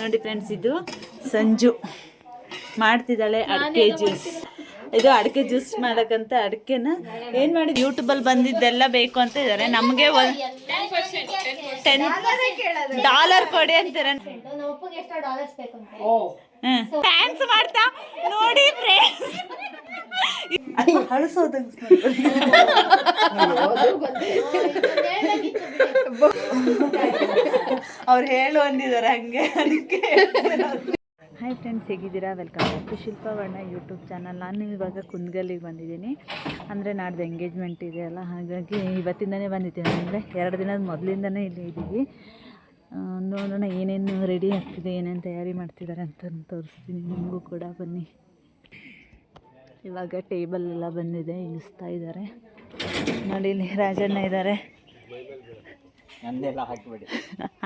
ನೋಡಿ ಫ್ರೆಂಡ್ಸ್ ಇದು. ಸಂಜು ಮಾಡ್ತಿದ್ದಾಳೆ ಅಡಿಕೆ ಜ್ಯೂಸ್ ಇದು ಅಡಿಕೆ ಜ್ಯೂಸ್ ಮಾಡಕ್ಕಂತ ಅಡಿಕೆನ. ಏನು ಮಾಡಿ ಯೂಟ್ಯೂಬಲ್ಲಿ ಬಂದಿದ್ದೆಲ್ಲ ಬೇಕು ಅಂತ ಇದ್ದಾರೆ ನಮಗೆ ಒಂದು ಟೆನ್ ಡಾಲರ್ ಕೊಡಿ ಅಂತಾರೆ. ಥ್ಯಾಂಕ್ಸ್ ಮಾಡ್ತಾ? ನೋಡಿ ಫ್ರೆಂಡ್ಸ್ ಅವ್ರು ಹೇಳು ಅಂದಿದ್ದಾರೆ ಹಂಗೆ ಅದಕ್ಕೆ ಹಾಯ್ ಫ್ರೆಂಡ್ಸ್ ಹೇಗಿದ್ದೀರಾ welcome back to Shilpa Varna YouTube channel ನಾನು ಇವಾಗ ಕುಂದಗಲ್ಲಿಗೆ ಬಂದಿದ್ದೀನಿ ಅಂದರೆ ನಾಡ್ದು ಎಂಗೇಜ್ಮೆಂಟ್ ಇದೆಯಲ್ಲ ಹಾಗಾಗಿ ಇವತ್ತಿಂದನೇ ಬಂದಿದ್ದೀನಿ ಅಂದರೆ ಎರಡು ದಿನದ ಮೊದಲಿಂದನೇ ಇಲ್ಲಿ ಇದ್ದೀವಿ ನೋಡೋಣ ಏನೇನು ರೆಡಿ ಆಗ್ತಿದೆ ಏನೇನು ತಯಾರಿ ಮಾಡ್ತಿದ್ದಾರೆ ಅಂತ ತೋರಿಸ್ತೀನಿ ನಿಮಗೂ ಕೂಡ ಬನ್ನಿ ಇವಾಗ ಟೇಬಲ್ ಎಲ್ಲ ಬಂದಿದೆ ಇಳಿಸ್ತಾ ಇದ್ದಾರೆ. ನೋಡಿ ಇಲ್ಲಿ ರಾಜಣ್ಣ ಇದ್ದಾರೆ.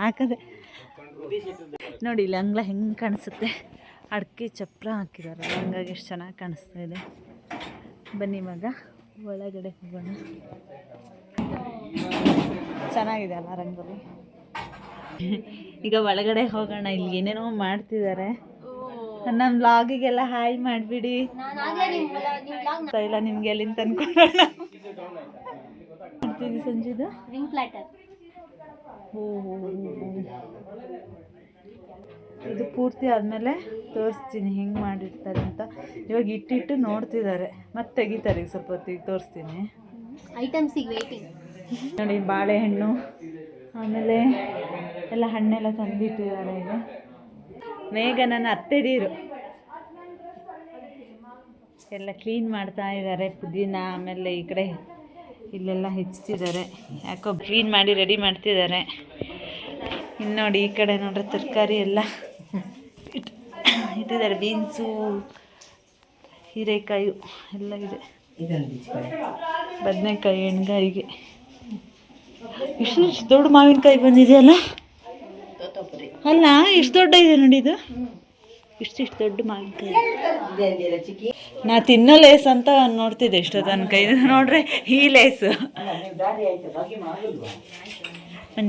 ಹಾಕದೆ. ನೋಡಿ ಇಲ್ಲಿ ಅಂಗ್ಲ ಹೆಂಗೆ ಕಾಣಿಸುತ್ತೆ? ಅಡಿಕೆ ಚಪ್ರ ಹಾಕಿದ್ದಾರೆ. ಹಂಗಾಗಿ ಎಷ್ಟು ಚೆನ್ನಾಗಿ ಕಾಣಿಸ್ತಾ ಇದೆ. ಬನ್ನಿ ಇವಾಗ ಒಳಗಡೆ ಹೋಗೋಣ. ಚೆನ್ನಾಗಿದೆ ಅಲ್ಲ ರಂಗೋಲಿ? ಈಗ ಒಳಗಡೆ ಹೋಗೋಣ. ಇಲ್ಲಿ ಏನೇನೋ ಮಾಡ್ತಿದ್ದಾರೆ. ನಮ್ಮ ಬ್ಲಾಗಿಗೆಲ್ಲ ಹಾಯ್ ಮಾಡಿಬಿಡಿ. ಇಲ್ಲ ನಿಮಗೆ ಎಲ್ಲಿಂದ ತಂದ್ಕೊಡೋಣ? ಸಂಜಿದು? Ring plotter. ಇದು ಪೂರ್ತಿ ಆದಮೇಲೆ ತೋರಿಸ್ತೀನಿ ಹೆಂಗೆ ಮಾಡಿರ್ತಾರೆ ಅಂತ. ಇವಾಗ ಇಟ್ಟಿಟ್ಟು ನೋಡ್ತಿದ್ದಾರೆ. ಮತ್ತೆ ತೆಗಿತಾರೆ ಈಗ ಸ್ವಲ್ಪ ಹೊತ್ತಿಗೆ ತೋರಿಸ್ತೀನಿ. ಐಟಮ್ಸಿಗೆ ವೇಟಿಂಗ್ ನೋಡಿ ಬಾಳೆಹಣ್ಣು ಆಮೇಲೆ ಎಲ್ಲ ಹಣ್ಣೆಲ್ಲ ತಂದಿಟ್ಟಿದ್ದಾರೆ ಈಗ. ಅತ್ತೆ ಅತ್ತೆದೀರು. ಎಲ್ಲ ಕ್ಲೀನ್ ಮಾಡ್ತಾ ಇದ್ದಾರೆ ಪುದೀನ ಆಮೇಲೆ ಈ ಕಡೆ ಇಲ್ಲೆಲ್ಲ ಹೆಚ್ಚಿದ್ದಾರೆ ಯಾಕೋ ಕ್ಲೀನ್ ಮಾಡಿ ರೆಡಿ ಮಾಡ್ತಿದ್ದಾರೆ. ಇನ್ನು ನೋಡಿ ಈ ಕಡೆ ನೋಡ್ರೆ ತರಕಾರಿ ಎಲ್ಲ ಇಟ್ ಇಟ್ಟಿದ್ದಾರೆ, ಬೀನ್ಸು, ಹೀರೆಕಾಯಿ ಎಲ್ಲ ಇದೆ. ಬದನೆಕಾಯಿ, ಎಣ್ಗಾಯಿಗೆ. ಇಷ್ಟು ದೊಡ್ಡ ಮಾವಿನಕಾಯಿ ಬಂದಿದೆಯಲ್ಲ? ಅಲ್ಲ ಇಷ್ಟು ದೊಡ್ಡ ಇದೆ ನೋಡಿ ಇದು. ಇಷ್ಟು ಇಷ್ಟು ದೊಡ್ಡ ಮಾವಿನಕಾಯಿ. ನಾ ತಿನ್ನೋ ಲೇಸ್ ಅಂತ ನೋಡ್ತಿದ್ದೆ ಇಷ್ಟು ತನಕ. ಇದು ನೋಡ್ರೆ ಈ ಲೇಸು.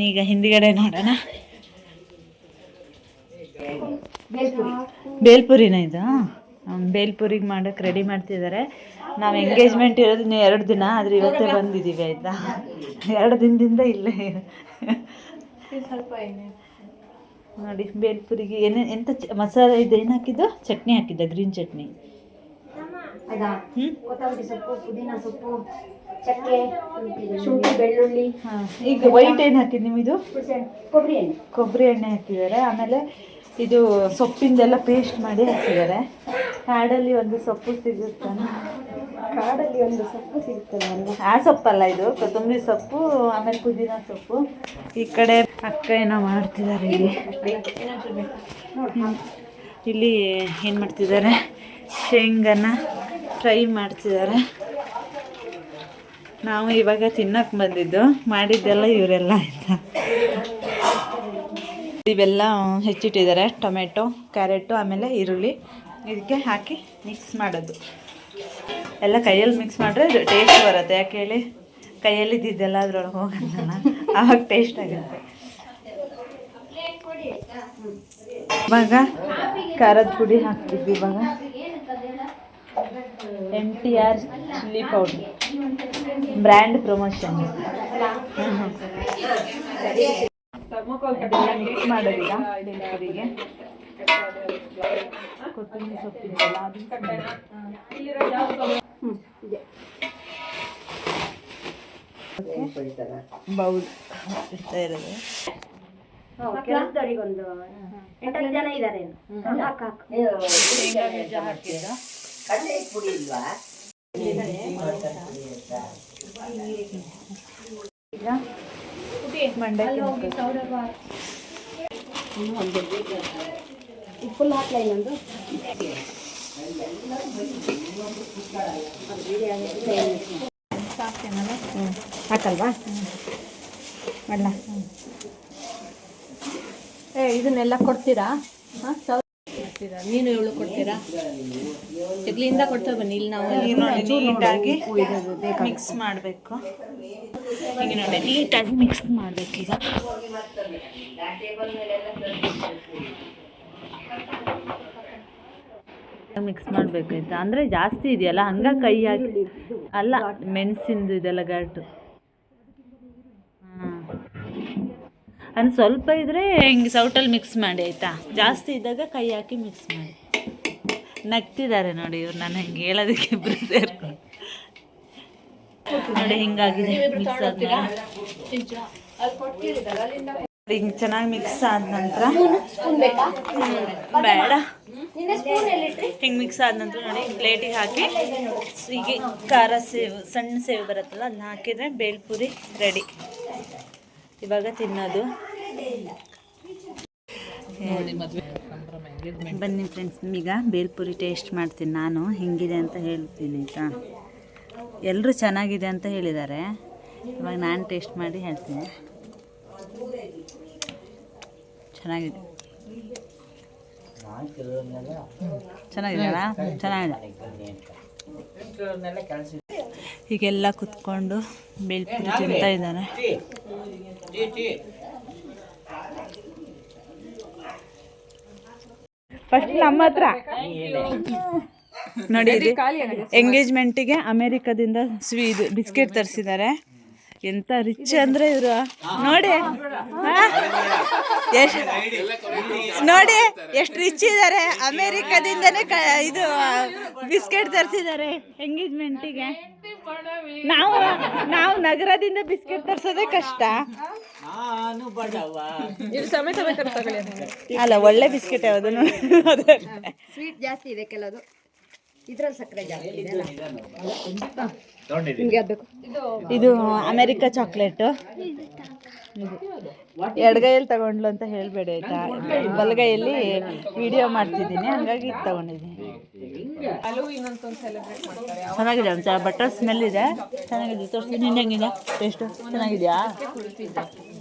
ಈಗ ಹಿಂದಿಗಡೆ ನೋಡೋಣ. ಬೇಲ್ಪುರಿನ ಇದು? ಬೇಲ್ಪುರಿಗೆ ಮಾಡೋಕ್ಕೆ ರೆಡಿ ಮಾಡ್ತಿದ್ದಾರೆ ನಾವು ಎಂಗೇಜ್ಮೆಂಟ್ ಇರೋದು ಇನ್ನು ಎರಡು ದಿನ ಆದರೆ ಇವತ್ತೇ ಬಂದಿದ್ದೀವಿ ಆಯಿತಾ? ಎರಡು ದಿನದಿಂದ ಇಲ್ಲೇ. ನೋಡಿ ಬೇಲ್ಪುರಿಗೆ ಏನೇ ಎಂತ ಮಸಾಲೆ ಇದು ಏನು ಹಾಕಿದ್ದು? ಚಟ್ನಿ ಹಾಕಿದ್ದ ಗ್ರೀನ್ ಚಟ್ನಿ. ಕೊತ್ತಂಬರಿ ಸೊಪ್ಪು ಪುದೀನ ಸೊಪ್ಪು ಚಕ್ಕೆ ಶುಂಠಿ ಬೆಳ್ಳುಳ್ಳಿ. ಹಾಂ ಈಗ ವೈಟ್ ಏನು ಹಾಕಿದ್ದು ನಿಮ್ಮಿದು? ಕೊಬ್ಬರಿ ಎಣ್ಣೆ. ಕೊಬ್ಬರಿ ಎಣ್ಣೆ ಹಾಕಿದ್ದಾರೆ. ಆಮೇಲೆ ಇದು ಸೊಪ್ಪಿಂದೆಲ್ಲ ಪೇಸ್ಟ್ ಮಾಡಿ ಹಾಕಿದ್ದಾರೆ. ಕಾಡಲ್ಲಿ ಒಂದು ಸೊಪ್ಪು ಸಿಗುತ್ತಾನೆ ಕಾಡಲ್ಲಿ ಒಂದು ಸೊಪ್ಪು ಸಿಗ್ತದೆ ಆ ಸೊಪ್ಪಲ್ಲ ಇದು? ಕೊತ್ತಂಬರಿ ಸೊಪ್ಪು, ಆಮೇಲೆ ಪುದೀನ ಸೊಪ್ಪು. ಈ ಕಡೆ ಅಕ್ಕ ಏನೋ ಮಾಡ್ತಿದ್ದಾರೆ ಇಲ್ಲಿ. ಇಲ್ಲಿ ಏನು ಮಾಡ್ತಿದ್ದಾರೆ? ಶೇಂಗನ ಫ್ರೈ ಮಾಡ್ತಿದ್ದಾರೆ. ನಾವು ಇವಾಗ ತಿನ್ನಕ್ಕೆ ಬಂದಿದ್ದು. ಮಾಡಿದ್ದೆಲ್ಲ ಇವರೆಲ್ಲ ಆಯ್ತಾ? ಇವೆಲ್ಲ ಹೆಚ್ಚಿಟ್ಟಿದ್ದಾರೆ. ಟೊಮೆಟೊ, ಕ್ಯಾರೆಟು, ಆಮೇಲೆ ಈರುಳ್ಳಿ. ಇದಕ್ಕೆ ಹಾಕಿ ಮಿಕ್ಸ್ ಮಾಡೋದು. ಎಲ್ಲ ಕೈಯಲ್ಲಿ ಮಿಕ್ಸ್ ಮಾಡಿದ್ರೆ ಟೇಸ್ಟ್ ಬರುತ್ತೆ. ಯಾಕೆ ಹೇಳಿ? ಕೈಯಲ್ಲಿ ಇದ್ದಿದ್ದೆಲ್ಲ ಅದ್ರೊಳಗೆ ಹೋಗಲ್ಲ. ಆವಾಗ ಟೇಸ್ಟ್ ಆಗುತ್ತೆ. ಇವಾಗ ಖಾರದ ಪುಡಿ ಹಾಕ್ತಿದ್ವಿ ಇವಾಗ. M T R chilli powder. Brand promotion. Mix ಮಾಡೋದೀಗ ಬೆಳ್ಳುಳ್ಳಿಗೆ ಕೊತ್ತಂಬರಿ ಸೊಪ್ಪಿದೆಲ್ಲ ಅದು. ಬೌಲ್ ಇಷ್ಟ ಇರೋದು ಜನ ಇದ್ದಾರೆ ಶೇಂಗಾ ಈಗ ಮಂಡಕ್ಕಿ ಫುಲ್ ಹಾಕ್ಲಾ ಇನ್ನೊಂದು ಹಾಕಲ್ವಾ? ಮಾಡಲ. ಏ ಇದನ್ನೆಲ್ಲ ಕೊಡ್ತೀರಾ? ಹಾಂ ಕೊಡ್ತೀರಾ? ಮೀನು ಎಳ್ಳು ಕೊಡ್ತೀರಾ? ಜಗ್ಲಿಯಿಂದ ಕೊಡ್ತಾ ಬನ್ನಿ. ಇಲ್ಲಿ ನಾವು ನೀಟಾಗಿ ಮಿಕ್ಸ್ ಮಾಡಬೇಕು. ಈಗ ನೋಡಿ ನೀಟಾಗಿ ಮಿಕ್ಸ್ ಮಾಡಬೇಕೀಗ. ಮಿಕ್ಸ್ ಮಾಡಬೇಕಾಯ್ತಾ ಅಂದರೆ ಜಾಸ್ತಿ ಇದೆಯಲ್ಲ? ಹಂಗ ಕೈ ಹಾಕಿ ಅಲ್ಲ ಮೆಣಸಿಂದು ಇದೆಲ್ಲ ಘಾಟು. ಹಾಂ. ಅಂದ್ರೆ ಸ್ವಲ್ಪ ಇದ್ರೆ ಹಿಂಗೆ ಸೌಟಲ್ಲಿ ಮಿಕ್ಸ್ ಮಾಡಿ ಆಯಿತಾ? ಜಾಸ್ತಿ ಇದ್ದಾಗ ಕೈ ಹಾಕಿ ಮಿಕ್ಸ್ ಮಾಡಿ. ನಗ್ತಿದ್ದಾರೆ ನೋಡಿ ಇವ್ರು ನಾನು ಹಿಂಗೆ ಹೇಳೋದಕ್ಕೆ ಇಬ್ಬರು ಸೇರ್ಕೊಂಡು. ನೋಡಿ ಹಿಂಗಾಗಿದೆ. ಮಿಕ್ಸ್ ಆದ್ಮೇಲೆ. ಹಿಂಗೆ ಚೆನ್ನಾಗಿ ಮಿಕ್ಸ್ ಆದ ನಂತರ? ಬೇಡ. ಹಿಂಗೆ ಮಿಕ್ಸ್ ಆದ ನಂತರ ನೋಡಿ ಪ್ಲೇಟಿಗೆ ಹಾಕಿ ಹೀಗೆ ಖಾರ ಸೇವು ಸಣ್ಣ ಸೇವು ಬರುತ್ತಲ್ಲ ಅದನ್ನ ಹಾಕಿದ್ರೆ ಬೇಲ್ಪುರಿ ರೆಡಿ ಇವಾಗ ತಿನ್ನೋದು. ಬನ್ನಿ ಫ್ರೆಂಡ್ಸ್ ಈಗ ಬೇಲ್ಪುರಿ ಟೇಸ್ಟ್ ಮಾಡ್ತೀನಿ ನಾನು. ಹೆಂಗಿದೆ ಅಂತ ಹೇಳ್ತೀನಿ ಆಯಿತಾ? ಎಲ್ಲರೂ ಚೆನ್ನಾಗಿದೆ ಅಂತ ಹೇಳಿದ್ದಾರೆ. ಇವಾಗ ನಾನು ಟೇಸ್ಟ್ ಮಾಡಿ ಹೇಳ್ತೀನಿ. ಚೆನ್ನಾಗಿದೆ. ಚೆನ್ನಾಗಿದೆಯಲ್ಲ ಚೆನ್ನಾಗಿದೆ. ಹೀಗೆಲ್ಲ ಕುತ್ಕೊಂಡು ಬೇಲ್ಪುರಿ ತಿಂತಾ ಇದ್ದಾನೆ. ಫಸ್ಟ್ ನಮ್ಮ ಹತ್ರ. ನೋಡಿ ಎಂಗೇಜ್ಮೆಂಟಿಗೆ ಅಮೇರಿಕಾದಿಂದ ಸ್ವೀ ಇದು ಬಿಸ್ಕೆಟ್ ತರಿಸಿದ್ದಾರೆ. ಎಂತ ರಿಚ್ ಅಂದ್ರೆ ಇವರು? ನೋಡಿ. ಹಾ? ನೋಡಿ ಎಷ್ಟು ರಿಚ್ ಇದ್ದಾರೆ ಅಮೇರಿಕಾದಿಂದನೇ ಕ ಇದು ಬಿಸ್ಕೆಟ್ ತರಿಸಿದ್ದಾರೆ ಎಂಗೇಜ್ಮೆಂಟಿಗೆ. ನಾವು ನಾವು ನಗರದಿಂದ ಬಿಸ್ಕೆಟ್ ತರಿಸೋದೇ ಕಷ್ಟ. ಅಲ್ಲ ಒಳ್ಳೆ ಬಿಸ್ಕೆಟ್ ಯಾವುದು ನೋಡಿ. ಸ್ವೀಟ್ ಜಾಸ್ತಿ ಇದೆ ಕೆಲವು ಇದ್ರಲ್ಲಿ ಸಕ್ಕರೆ ಜಾಸ್ತಿ ಇದೆ ಇದು ಅಮೆರಿಕ ಚಾಕ್ಲೇಟ್. ಎಡಗೈಯಲ್ಲಿ ತಗೊಂಡ್ಲು ಅಂತ ಹೇಳ್ಬೇಡಿ ಆಯ್ತಾ? ಬಲಗೈಯಲ್ಲಿ ವಿಡಿಯೋ ಮಾಡ್ತಿದ್ದೀನಿ ಹಂಗಾಗಿ ಇದು ತಗೊಂಡಿದ್ದೀನಿ ಚೆನ್ನಾಗಿದೆ ಒಂಥರ ಬಟರ್ ಸ್ಮೆಲ್ ಇದೆ. ಚೆನ್ನಾಗಿದೆ ತೋರಿಸಿ. ನಿನ್ನ ಹೆಂಗಿದೆ? ಟೇಸ್ಟು ಚೆನ್ನಾಗಿದೆಯಾ?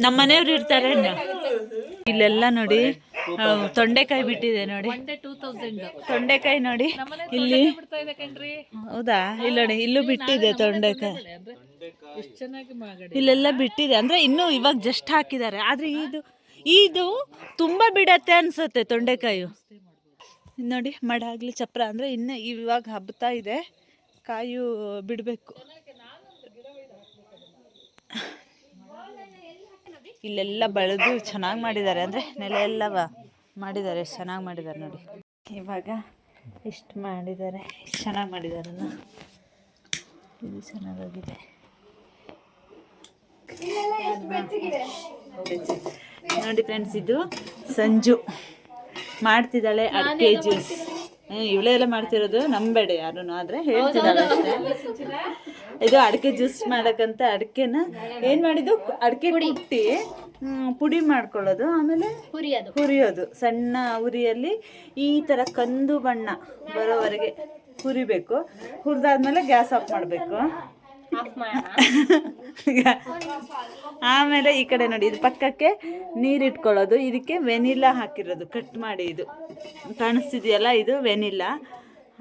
ನಮ್ಮ ಮನೆಯವ್ರು ಇರ್ತಾರೆ. ಇಲ್ಲೆಲ್ಲ ನೋಡಿ ತೊಂಡೆಕಾಯಿ ಬಿಟ್ಟಿದೆ ನೋಡಿ. ತೊಂಡೆಕಾಯಿ ನೋಡಿ, ಇಲ್ಲಿ. ಹೌದಾ? ಇಲ್ಲ ನೋಡಿ, ಇಲ್ಲೂ ಬಿಟ್ಟಿದೆ ತೊಂಡೆಕಾಯಿ. ಇಲ್ಲೆಲ್ಲ ಬಿಟ್ಟಿದೆ. ಅಂದ್ರೆ ಇನ್ನು ಇವಾಗ ಜಸ್ಟ್ ಹಾಕಿದ್ದಾರೆ. ಆದ್ರೆ ಇದು ಇದು ತುಂಬಾ ಬಿಡತ್ತೆ ಅನ್ಸುತ್ತೆ ತೊಂಡೆಕಾಯಿ. ನೋಡಿ, ಮಡ ಆಗ್ಲಿ, ಚಪ್ರ. ಅಂದ್ರೆ ಇನ್ನು ಇವಾಗ ಹಬ್ಬತಾ ಇದೆ. ಕಾಯು ಬಿಡಬೇಕು. ಇಲ್ಲೆಲ್ಲ ಬೆಳೆದು ಚೆನ್ನಾಗಿ ಮಾಡಿದ್ದಾರೆ ಅಂದರೆ ನೆಲ ಎಲ್ಲ ಮಾಡಿದ್ದಾರೆ, ಎಷ್ಟು ಚೆನ್ನಾಗಿ ಮಾಡಿದ್ದಾರೆ ನೋಡಿ. ಇವಾಗ ಇಷ್ಟು ಮಾಡಿದ್ದಾರೆ, ಇಷ್ಟು ಚೆನ್ನಾಗಿ ಮಾಡಿದ್ದಾರೆ ಇದು ಚೆನ್ನಾಗಾಗಿದೆ. ನೋಡಿ ಫ್ರೆಂಡ್ಸ್, ಇದು ಸಂಜು ಮಾಡ್ತಿದ್ದಾಳೆ ಅಡಿಕೆ ಜ್ಯೂಸ್ ಇವಳೇ ಎಲ್ಲ ಮಾಡ್ತಿರೋದು ನಂಬೇಡ ಯಾರು ಆದರೆ ಹೇಳ್ತಿದ್ದಾಳೆ ಅಷ್ಟೇ. ಇದು ಅಡಿಕೆ ಜ್ಯೂಸ್ ಮಾಡಕ್ಕಂತ ಅಡಿಕೆನ ಏನು ಮಾಡಿದ್ದು? ಅಡಿಕೆ ಕುಟ್ಟಿ ಪುಡಿ ಮಾಡ್ಕೊಳ್ಳೋದು ಆಮೇಲೆ ಹುರಿಯೋದು. ಹುರಿಯೋದು. ಸಣ್ಣ ಉರಿಯಲ್ಲಿ ಈ ಥರ ಕಂದು ಬಣ್ಣ ಬರೋವರೆಗೆ ಹುರಿಬೇಕು. ಹುರಿದಾದ್ಮೇಲೆ ಗ್ಯಾಸ್ ಆಫ್ ಮಾಡಬೇಕು. ಆಮೇಲೆ ಈ ಕಡೆ ನೋಡಿ ಇದು ಪಕ್ಕಕ್ಕೆ ನೀರು ಇಟ್ಕೊಳ್ಳೋದು. ಇದಕ್ಕೆ ವೆನಿಲಾ ಹಾಕಿರೋದು ಕಟ್ ಮಾಡಿ ಇದು. ಕಾಣಿಸ್ತಿದೆಯಲ್ಲ ಇದು ವೆನಿಲಾ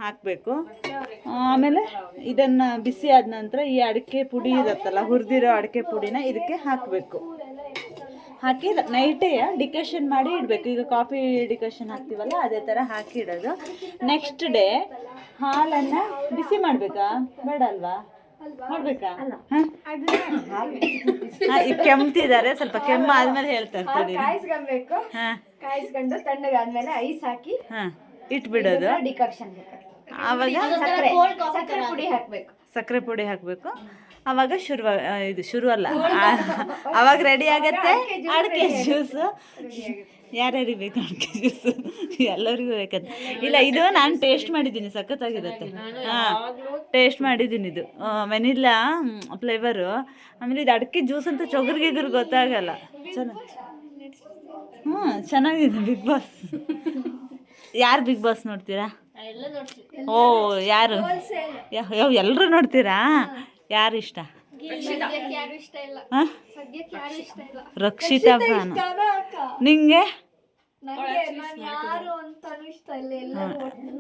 ಹಾಕಬೇಕು. ಆಮೇಲೆ ಇದನ್ನು ಬಿಸಿ ಆದ ನಂತರ ಈ ಅಡಿಕೆ ಪುಡಿ ಇರುತ್ತಲ್ಲ ಹುರಿದಿರೋ ಅಡಿಕೆ ಪುಡಿನ ಇದಕ್ಕೆ ಹಾಕಬೇಕು. ಹಾಕಿ ನೈಟೇ ಡಿಕೇಶನ್ ಮಾಡಿ ಇಡಬೇಕು. ಈಗ ಕಾಫಿ ಡಿಕೇಶನ್ ಹಾಕ್ತೀವಲ್ಲ ಅದೇ ಥರ ಹಾಕಿ ಇಡೋದು. ನೆಕ್ಸ್ಟ್ ಡೇ ಹಾಲನ್ನು ಬಿಸಿ ಮಾಡಬೇಕಾ? ಬೇಡ ಅಲ್ವಾ? ಮಾಡ್ಬೇಕಾ? ಹಾಂ? ಈಗ ಕೆಮ್ತಿದ್ದಾರೆ ಸ್ವಲ್ಪ ಕೆಮ್ಮ ಆದ್ಮೇಲೆ ಹೇಳ್ತಾ ಇರ್ತೀನಿ ಕಾಯಿಸ್ಕೊಬೇಕು ಹಾಂ. ಕಾಯಿಸ್ಕೊಂಡು ತಣ್ಣಗಾದ್ಮೇಲೆ ಐಸ್ ಹಾಕಿ ಹಾಂ ಇಟ್ಬಿಡೋದು. ಡಿಕಾಕ್ಷನ್ ಆವಾಗ? ಸಕ್ಕರೆ ಸಕ್ಕರೆ ಪುಡಿ ಹಾಕ್ಬೇಕು. ಸಕ್ಕರೆ ಪುಡಿ ಹಾಕಬೇಕು. ಆವಾಗ ಶುರು ಇದು ಶುರು ಅಲ್ಲ. ಅವಾಗ ಆವಾಗ ರೆಡಿ ಆಗತ್ತೆ. ಅಡಿಕೆ ಜ್ಯೂಸು ಯಾರ್ಯಾರಿಗೆ ಬೇಕು ಅಡಿಕೆ ಜ್ಯೂಸು ಎಲ್ಲರಿಗೂ ಬೇಕಂತ. ಇಲ್ಲ ಇದು ನಾನು ಟೇಸ್ಟ್ ಮಾಡಿದ್ದೀನಿ ಸಖತ್ತಾಗಿರುತ್ತೆ. ಹಾಂ ಟೇಸ್ಟ್ ಮಾಡಿದ್ದೀನಿ ಇದು. ವೆನಿಲ್ಲಾ ಫ್ಲೇವರು ಆಮೇಲೆ ಇದು ಅಡಿಕೆ ಜ್ಯೂಸ್ ಅಂತ ಚೊಗರ್ಗಿಗ್ರು ಗೊತ್ತಾಗಲ್ಲ. ಚೆನ್ನಾಗಿ ಹ್ಞೂ ಚೆನ್ನಾಗಿದೆ ಬಿಗ್ ಬಾಸ್ ಯಾರು ಬಿಗ್ ಬಾಸ್ ನೋಡ್ತೀರಾ? ಓ ಯಾರು? ಎಲ್ಲರೂ ನೋಡ್ತೀರಾ? ಯಾರು ಇಷ್ಟ ರಕ್ಷಿತ ರಕ್ಷಿತಾ ಫ್ಯಾನ್ ನಿಂಗೆ?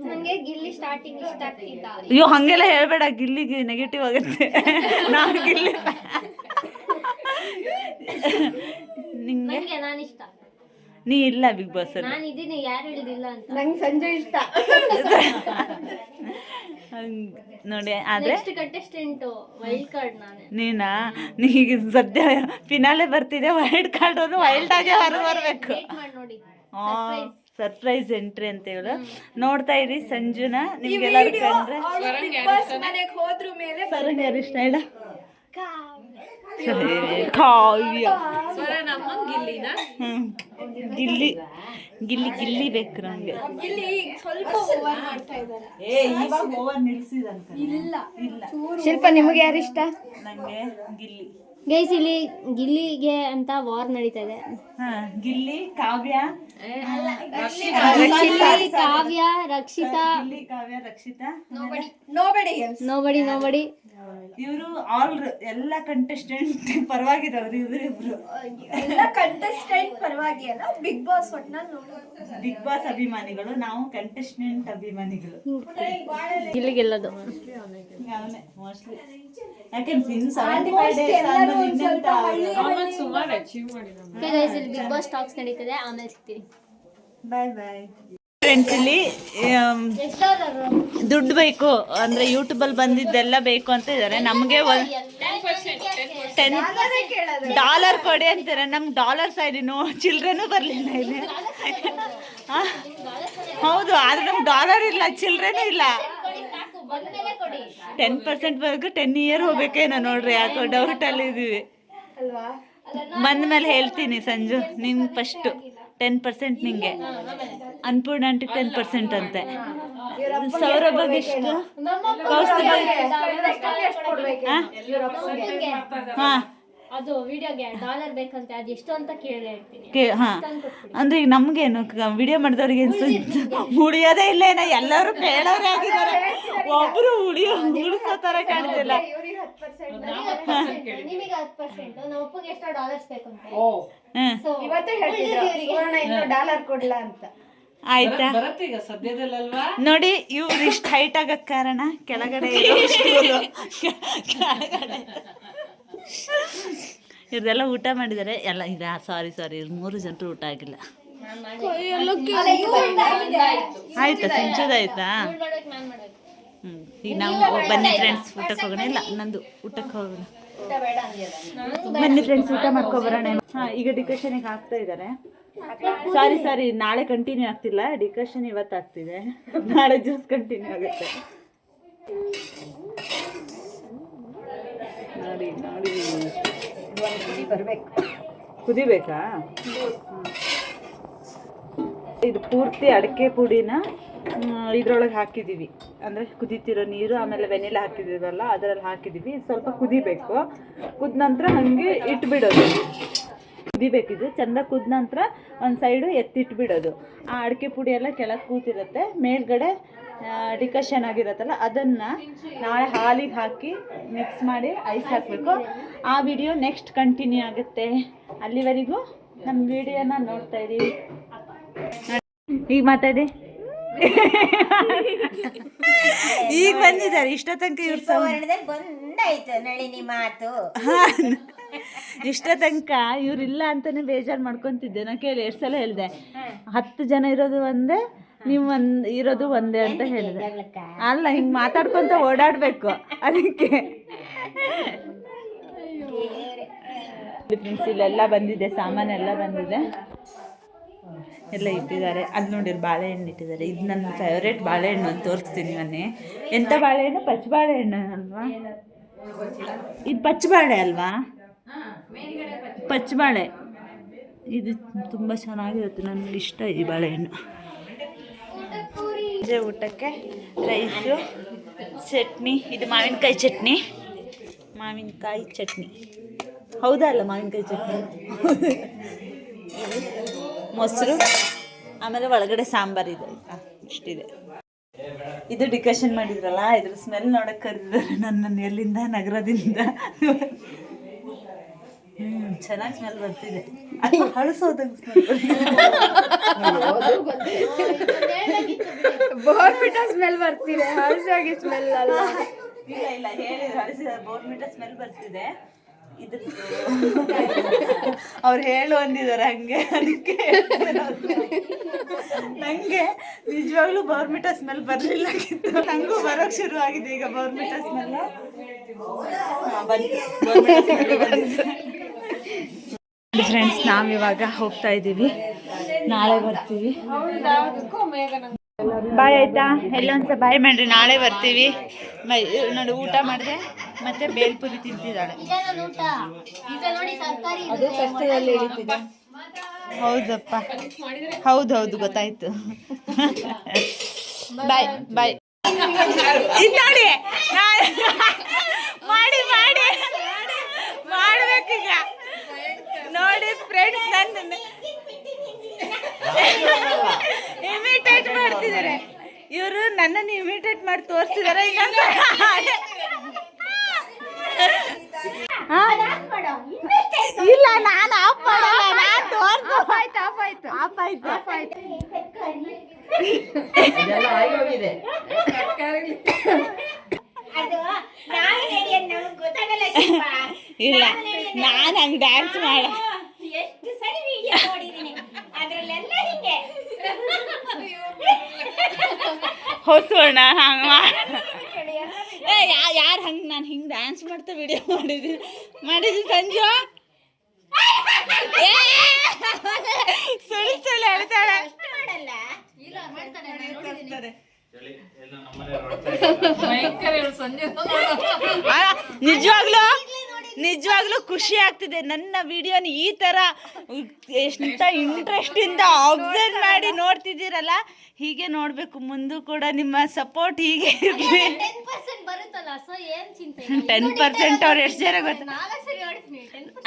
ನನಗೆ ಗಿಲ್ಲಿ ಸ್ಟಾರ್ಟಿಂಗ್ ಇಷ್ಟ ಅಯ್ಯೋ ಹಂಗೆಲ್ಲ ಹೇಳ್ಬೇಡ ಗಿಲ್ಲಿಗೆ ನೆಗೆಟಿವ್ ಆಗುತ್ತೆ. ನಾನು ಗಿಲ್ಲಿ ನಿಂಗೆ ನನಗೆ ನಾನು ಇಷ್ಟ. ನೀ ಇಲ್ಲ ಬಿಗ್ ಬಾಸ್ ಅಲ್ಲಿ. ನಾನು ಇದೀನಿ ಯಾರು ಹೇಳಿದಿಲ್ಲ ಅಂತ. ನಂಗೆ ಸಂಜೆ ಇಷ್ಟ. ಹಂಗ್ ನೋಡಿ ಆದ್ರೆ ನೆಕ್ಸ್ಟ್ ಕಂಟೆಸ್ಟೆಂಟ್ ವೈಲ್ಡ್ ಕಾರ್ಡ್ ನಾನೇ. ನೀನಾ? ನೀಗ ಸದ್ಯ ಫಿನಾಲೆ ಬರ್ತಿದೆ ವೈಲ್ಡ್ ಕಾರ್ಡ್ ಅವರು ವೈಲ್ಡ್ ಆಗಿ ಹೊರ ಬರ್ಬೇಕು. ವೇಟ್ ಮಾಡಿ ನೋಡಿ. ಸರ್ಪ್ರೈಸ್ ಎಂಟ್ರಿ ಅಂತ ಹೇಳು. ನೋಡ್ತಾ ಇರಿ ಸಂಜುನ ನಿಮ್ಗೆಲ್ಲರೂ ಕಂಡ್ರೆ? ಯಾರು ಇಷ್ಟ? ಹೇಳ. ಕಾವ್ಯ. ಹ್ಮ್. ಗಿಲ್ಲಿ ಗಿಲ್ಲಿ ಗಿಲ್ಲಿ ಬೇಕು ನಮಗೆ ಇಲ್ಲಿ ಸ್ವಲ್ಪ ಓವರ್ ಮಾಡ್ತಾ ಇದ್ದಾರೆ. ಏ ಇವಾಗ ಓವರ್ ನಿಲ್ಸಿದಂತ ಇಲ್ಲ. ಇಲ್ಲ. ಶಿಲ್ಪ ನಿಮಗೆ ಯಾರು ಇಷ್ಟ ಗೈಸ್ ಇಲ್ಲಿ ಗಿಲ್ಲಿಗೆ ಅಂತ ವಾರ್ ನಡೀತಾ ಇದೆ. ಹಾ Gilli Kavya. Gilli, Kavya Rakshita. Gilli Kavya Rakshita. Nobody nobody nobody ಇವರು ಆಲ್ ಎಲ್ಲ ಕಂಟೆಸ್ಟೆಂಟ್ ಪರವಾಗಿರೋರು ಇವರಿಬ್ರು. ಎಲ್ಲ ಕಂಟೆಸ್ಟೆಂಟ್ ಪರವಾಗಿ ಅಲ್ಲ ಬಿಗ್ ಬಾಸ್ ಒಟ್ನಲ್ಲಿ ನೋಡೋದು ಬಿಗ್ ಬಾಸ್ ಅಭಿಮಾನಿಗಳು ನಾವು ಕಂಟೆಸ್ಟೆಂಟ್ ಅಭಿಮಾನಿಗಳು. ಗೆಲ್ಲೋದು. ಅವನೇ ಮೋಸ್ಟ್ಲಿ ಯಾಕೆಂದ್ರೆ ಇನ್ನು ಸೆವೆಂಟಿ ಫೈವ್ ಡೇಸ್ ಗೈಸ್ ಇಲ್ಲಿ ಬಿಗ್ ಬಾಸ್ ಟಾಕ್ಸ್ ನಡೀತದೆ ಆಮೇಲೆ ಸಿಗ್ತೀನಿ. ಬಾಯ್ ಬಾಯ್ ಫ್ರೆಂಡ್ಸ್ ಇಲ್ಲಿ ದುಡ್ಡು ಬೇಕು ಅಂದ್ರೆ ಯೂಟ್ಯೂಬಲ್ಲಿ ಬಂದಿದ್ದೆಲ್ಲ ಬೇಕು ಅಂತ ಇದ್ದಾರೆ ನಮಗೆ ಟೆನ್ ಡಾಲರ್ ಕೊಡಿ ಅಂತಾರೆ. ನಮ್ಗೆ ಡಾಲರ್ ಇಲ್ಲಿ ನೋ ಬರ್ಲಿಲ್ಲ ಇಲ್ಲಿ. ಹೌದು, ಆದ್ರೆ ನಮ್ಗೆ ಡಾಲರ್ ಇಲ್ಲ ಚಿಲ್ಡ್ರನೂ ಇಲ್ಲ. ಟೆನ್ ಪರ್ಸೆಂಟ್ ವರ್ಗು ಟೆನ್ ಇಯರ್ ಹೋಗ್ಬೇಕೇನೋ ನೋಡ್ರಿ, ಯಾಕೋ ಡೌಟಲ್ಲಿ ಇದೀವಿ. ಅಲ್ವಾ ಬಂದ ಮೇಲೆ ಹೇಳ್ತೀನಿ ಸಂಜು ನಿಮ್ ಫಸ್ಟು ಟೆನ್ ಪರ್ಸೆಂಟ್ ನಿಂಗೆ. ಅನ್ಪೂರ್ಣ ಆಂಟಿ ಟೆನ್ ಪರ್ಸೆಂಟ್ ಅಂತೆ. ಸೌರಭಗೆ ಎಷ್ಟು ಕೌಸ್ತುಭ ಹಾ? ಅದು ವಿಡಿಯೋಗೆ ಡಾಲರ್ ಬೇಕಂತೆ ಅದು ಎಷ್ಟು ಅಂತ ಕೇಳಿ ಅಂದ್ರೆ ಈಗ ನಮ್ಗೇನು ವಿಡಿಯೋ ಮಾಡಿದವ್ರಿಗೆ ಉಳಿಯೋದೇ ಇಲ್ಲ ಏನೋ? ಎಲ್ಲರೂ ಕೇಳೋರೇ ಆಗಿದ್ದಾರೆ. ಒಬ್ರು ಉಳಿಯೋ ಉಳಿಸೋ ತರ ಕಾಣ್ತಿಲ್ಲ. ಹತ್ತು ಪರ್ಸೆಂಟ್ ನಿಮಗೆ ಹತ್ತು ಪರ್ಸೆಂಟ್ ನಮ್ಮ ಅಪ್ಪಗೆ ಎಷ್ಟೋ ಡಾಲರ್ಸ್ ಬೇಕಂತೆ ಹ್ಮ್. ಸೊ ಇವತ್ತೇ ಹೇಳ್ತಿದ್ರು. ಸುವರ್ಣ ಇನ್ನು ಡಾಲರ್ ಕೊಡ್ಲಾ ಅಂತ. ಆಯ್ತಾ? ನೋಡಿ ಇವ್ರು ಇಷ್ಟು ಹೈಟ್ ಆಗಕ್ ಕಾರಣ ಕೆಳಗಡೆ ಇವ್ರದೆಲ್ಲ ಊಟ ಮಾಡಿದ್ದಾರೆ ಎಲ್ಲ ಇದ ಸಾರಿ ಸಾರಿ ಇವ್ರು ಮೂರು ಜನರು ಊಟ ಆಗಿಲ್ಲ. ಆಯ್ತಾ? ಸಂಚುದಾಯ್ತಾ ನಾನು ಈಗ ನಾವು ಬನ್ನಿ ಫ್ರೆಂಡ್ಸ್ ಊಟಕ್ಕೆ ಹೋಗೋಣ. ಇಲ್ಲ, ನಂದು ಊಟಕ್ಕೆ ಹೋಗೋಣ. ಬನ್ನಿ ಫ್ರೆಂಡ್ಸ್ ಊಟ ಮಾಡ್ಕೊಬರೋಣ. ಹಾ, ಈಗ ಡಿಕಷನಿಗೆ ಹಾಕ್ತಾ ಇದ್ದಾರೆ ಸಾರಿ ಸಾರಿ ನಾಳೆ ಕಂಟಿನ್ಯೂ ಆಗ್ತಿಲ್ಲ. ಡಿಕಷನ್ ಇವತ್ತು ಆಗ್ತಿದೆ. ನಾಳೆ ಜ್ಯೂಸ್ ಕಂಟಿನ್ಯೂ ಆಗುತ್ತೆ. ನೋಡಿ ನೋಡಿ. ಕುದಿಬೇಕಾ ಇದು ಪೂರ್ತಿ ಅಡಿಕೆ ಪುಡಿನ? ಇದ್ರೊಳಗೆ ಹಾಕಿದ್ದೀವಿ ಅಂದರೆ ಕುದೀತಿರೋ ನೀರು, ಆಮೇಲೆ ವೆನಿಲ ಹಾಕಿದ್ದೀವಲ್ಲ ಅದರಲ್ಲಿ ಹಾಕಿದ್ದೀವಿ ಸ್ವಲ್ಪ ಕುದಿಬೇಕು. ಕುದ ನಂತರ ಹಾಗೆ ಇಟ್ಬಿಡೋದು. ಕುದಿಬೇಕಿದ್ದು ಚೆಂದ ಕುದ ನಂತರ ಒಂದು ಸೈಡು ಎತ್ತಿಟ್ಬಿಡೋದು. ಆ ಅಡಿಕೆ ಪುಡಿ ಎಲ್ಲ ಕೆಳಗೆ ಕೂತಿರುತ್ತೆ. ಮೇಲ್ಗಡೆ ಡಿಕಷನ್ ಆಗಿರುತ್ತಲ್ಲ, ಅದನ್ನು ನಾಳೆ ಹಾಲಿಗೆ ಹಾಕಿ ಮಿಕ್ಸ್ ಮಾಡಿ ಐಸ್ ಹಾಕಬೇಕು. ಆ ವಿಡಿಯೋ ನೆಕ್ಸ್ಟ್ ಕಂಟಿನ್ಯೂ ಆಗುತ್ತೆ. ಅಲ್ಲಿವರೆಗೂ ನಮ್ಮ ವಿಡಿಯೋನ ನೋಡ್ತಾ ಇದ್ದೀವಿ ಈಗ ಮಾತಾಡಿ. ಈಗ ಬಂದಿದ್ದಾರೆ ಇಷ್ಟ ತನಕ ಇವ್ರ ಸೌಂಡ್ ಬಂದಾಯ್ತು ನಳಿನಿ ಮಾತು. ಇಷ್ಟ ತನಕ ಇವ್ರಿಲ್ಲ ಅಂತಾನೆ ಬೇಜಾರು ಮಾಡ್ಕೊಂತಿದ್ದೆ. ನಾ ಕೇಳಿ ಎರಡು ಸಲ ಹೇಳಿದೆ? ಹತ್ತು ಜನ ಇರೋದು ಒಂದೇ ನೀವು ಒಂದು ಇರೋದು ಒಂದೇ ಅಂತ ಹೇಳಿದೆ. ಅಲ್ಲ ಹಿಂಗೆ ಮಾತಾಡ್ಕೊಂತ ಓಡಾಡಬೇಕು. ಅದಕ್ಕೆ. ಫ್ರೆಂಡ್ಸ್ ಇಲ್ಲೆಲ್ಲ ಬಂದಿದೆ ಸಾಮಾನೆಲ್ಲ ಬಂದಿದೆ. ಎಲ್ಲ ಇಟ್ಟಿದ್ದಾರೆ. ಅಲ್ಲಿ ನೋಡಿರಿ ಬಾಳೆಹಣ್ಣು ಇಟ್ಟಿದ್ದಾರೆ. ಇದು ನನ್ನ ಫೇವ್ರೇಟ್ ಬಾಳೆಹಣ್ಣು ಅಂತ ತೋರಿಸ್ತೀನಿ ಮೊನ್ನೆ. ಎಂಥ ಬಾಳೆಹಣ್ಣು? ಪಚ್ಚ ಬಾಳೆಹಣ್ಣು ಅಲ್ವಾ? ಇದು ಪಚ್ಚ ಬಾಳೆ ಅಲ್ವಾ? ಪಚ್ಚ ಬಾಳೆ. ಇದು ತುಂಬ ಚೆನ್ನಾಗಿರುತ್ತೆ. ನನಗೆ ಇಷ್ಟ ಈ ಬಾಳೆಹಣ್ಣು. ಊಟಕ್ಕೆ ರೈಸು, ಚಟ್ನಿ, ಇದು ಮಾವಿನಕಾಯಿ ಚಟ್ನಿ. ಮಾವಿನಕಾಯಿ ಚಟ್ನಿ. ಹೌದಾ ಅಲ್ಲ ಮಾವಿನಕಾಯಿ ಚಟ್ನಿ? ಮೊಸರು ಆಮೇಲೆ ಒಳಗಡೆ ಸಾಂಬಾರ್ ಇದೆ. ಆಯ್ತಾ ಇಷ್ಟಿದೆ. ಇದು ಡಿಕಷನ್ ಮಾಡಿದ್ರಲ್ಲ ಇದ್ರ ಸ್ಮೆಲ್ ನೋಡಕ್ಕೆ ಕರೆದಿದ್ದಾರೆ ನನ್ನ ಎಲ್ಲಿಂದ ನಗರದಿಂದ. ಹ್ಮ್ ಚೆನ್ನಾಗಿ ಸ್ಮೆಲ್ ಬರ್ತಿದೆ. ಅದು ಹಳಸೋದಂಗೆ ಬೋರ್ಬಿಟ ಸ್ಮೆಲ್ ಬರ್ತಿದೆ ಹಳಸಾಗಿ ಸ್ಮೆಲ್ ಅಲ್ಲ ಇಲ್ಲ ಇಲ್ಲ ಹೇಳಿದ್ರು ಹಳಸಿದ ಬೋರ್ಮಿಟ ಸ್ಮೆಲ್ ಬರ್ತಿದೆ. ಅವ್ರು ಹೇಳು ಅಂದಿದ್ದಾರೆ ಹಂಗೆ, ಅದಕ್ಕೆ ನಂಗೆ ನಿಜವಾಗ್ಲೂ ಬೋರ್ಮಿಟ ಸ್ಮೆಲ್ ಬರಲಿಲ್ಲ ನಂಗೂ ಬರೋಕ್ ಶುರು ಆಗಿದೆ ಈಗ ಬೋರ್ಮಿಟ ಸ್ಮೆಲ್ ಫ್ರೆಂಡ್ಸ್ ನಾವಿವಾಗ ಹೋಗ್ತಾ ಇದ್ದೀವಿ. ನಾಳೆ ಬರ್ತೀವಿ. ಬಾಯ್ ಆಯ್ತಾ? ಎಲ್ಲೊಂದ್ಸ ಬಾಯ್ ಮಾಡ್ರಿ. ನಾಳೆ ಬರ್ತೀವಿ. ಮೈ ನೋಡಿ ಊಟ ಮಾಡಿದೆ. ಮತ್ತೆ ಬೇಲ್ಪುರಿ ತಿಂತಿದ್ದಾಳೆ. ಹೌದಪ್ಪ. ಹೌದು ಹೌದು ಗೊತ್ತಾಯ್ತು ಬಾಯ್ ಬಾಯ್ ನೋಡಿ ಮಾಡಿ ಮಾಡಿ. ಮಾಡ್ಬೇಕೀಗ. ನೋಡಿ ಫ್ರೆಂಡ್ಸ್ ನನ್ನ ಇಮಿಟೇಟ್ ಮಾಡ್ತಿದ್ದಾರೆ. ಇವರು ನನ್ನನ್ನು ಇಮಿಟೇಟ್ ಮಾಡಿ ತೋರಿಸ್ತಿದ್ದಾರೆ ಈಗ ಇಲ್ಲ ನಾನು ಆಫ್ ಮಾಡಲ್ಲ ನಾನು ತೋರ್ಸು ಆಫ್ ಆಯ್ತು ಆಫ್ ಆಯ್ತು ಆಫ್ ಆಯ್ತು ಅದು ನಾವು ನಡೆಯೋದು ನಮಗೆ ಗೊತ್ತಾಗಲ್ಲ ಶಿಲ್ಪ. ಇಲ್ಲ ನಾನು ಹಂಗೆ ಡ್ಯಾನ್ಸ್ ಮಾಡ ಎಷ್ಟು ಸರಿ ವಿಡಿಯೋ ನೋಡಿದೀನಿ ಅದ್ರಲ್ಲೆಲ್ಲ ಹಿಂಗೆ ಹೊಸೋಣ ಹಂಗೆ ಏ ಯಾರು ಹಂಗೆ ನಾನು ಹಿಂಗೆ ಡ್ಯಾನ್ಸ್ ಮಾಡ್ತಾ ವಿಡಿಯೋ ಮಾಡಿದ್ದೀನಿ ಮಾಡಿದ್ವಿ ಸಂಜು? ಸುಳ್ಳು ಸುಳ್ಳು ಹೇಳ್ತಾಳೆ. ಮಾಡಲ್ಲ ಆ, ನಿಜವಾಗ್ಲೂ? ನಿಜವಾಗ್ಲೂ ಖುಷಿ ಆಗ್ತಿದೆ. ನನ್ನ ವಿಡಿಯೋನ ಈ ತರ ಎಷ್ಟ ಇಂಟ್ರೆಸ್ಟ್ ಇಂದ ಅಬ್ಸರ್ವ್ ಮಾಡಿ ನೋಡ್ತಿದ್ದೀರಲ್ಲ ಹೀಗೆ ನೋಡ್ಬೇಕು. ಮುಂದೂ ಕೂಡ ನಿಮ್ಮ ಸಪೋರ್ಟ್ ಹೀಗೆ ಇರಲಿ. ಟೆನ್ ಪರ್ಸೆಂಟ್ ಬರುತ್ತಲ್ಲ ಸೊ ಏನ್ ಚಿಂತೆ? ಟೆನ್ ಪರ್ಸೆಂಟ್ ಅವ್ರು ಎಷ್ಟು ಜನ ಗೊತ್ತ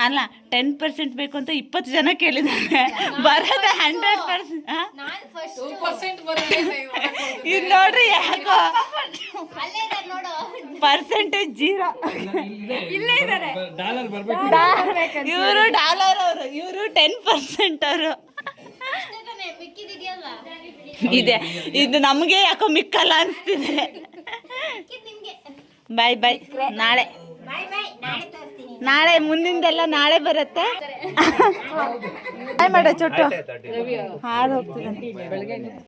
ಅಲ್ಲ ಟೆನ್ ಪರ್ಸೆಂಟ್ ಬೇಕು ಅಂತ ಇಪ್ಪತ್ತು ಜನ ಕೇಳಿದ್ದಾರೆ. ಬರೋದ ಹಂಡ್ರೆಡ್ ಪರ್ಸೆಂಟ್ ನಾನ್ ಫಸ್ಟ್ ಇದು ನೋಡ್ರಿ ಯಾಕೋ ಅಲ್ಲೇ ಇದಾರೆ ನೋಡು. ಪರ್ಸೆಂಟೇಜ್ ಜೀರೋ ಇಲ್ಲೇ ಇದ್ದಾರೆ. ಇವರು ಡಾಲರ್ ಅವರು ಇವರು ಟೆನ್ ಪರ್ಸೆಂಟ್ ಅವರು. ಇದೆ. ಇದು ನಮಗೆ ಯಾಕೋ ಮಿಕ್ಕಲ್ಲ ಅನಿಸ್ತಿದೆ. ಬಾಯ್ ಬಾಯ್ ನಾಳೆ. ನಾಳೆ ಮುಂದಿಂದೆಲ್ಲ ನಾಳೆ ಬರುತ್ತೆ. ಬಾಯ್ ಮಾಡ ಚೊಟ್ಟು. ಹಾಲು ಹೋಗ್ತಿದೆ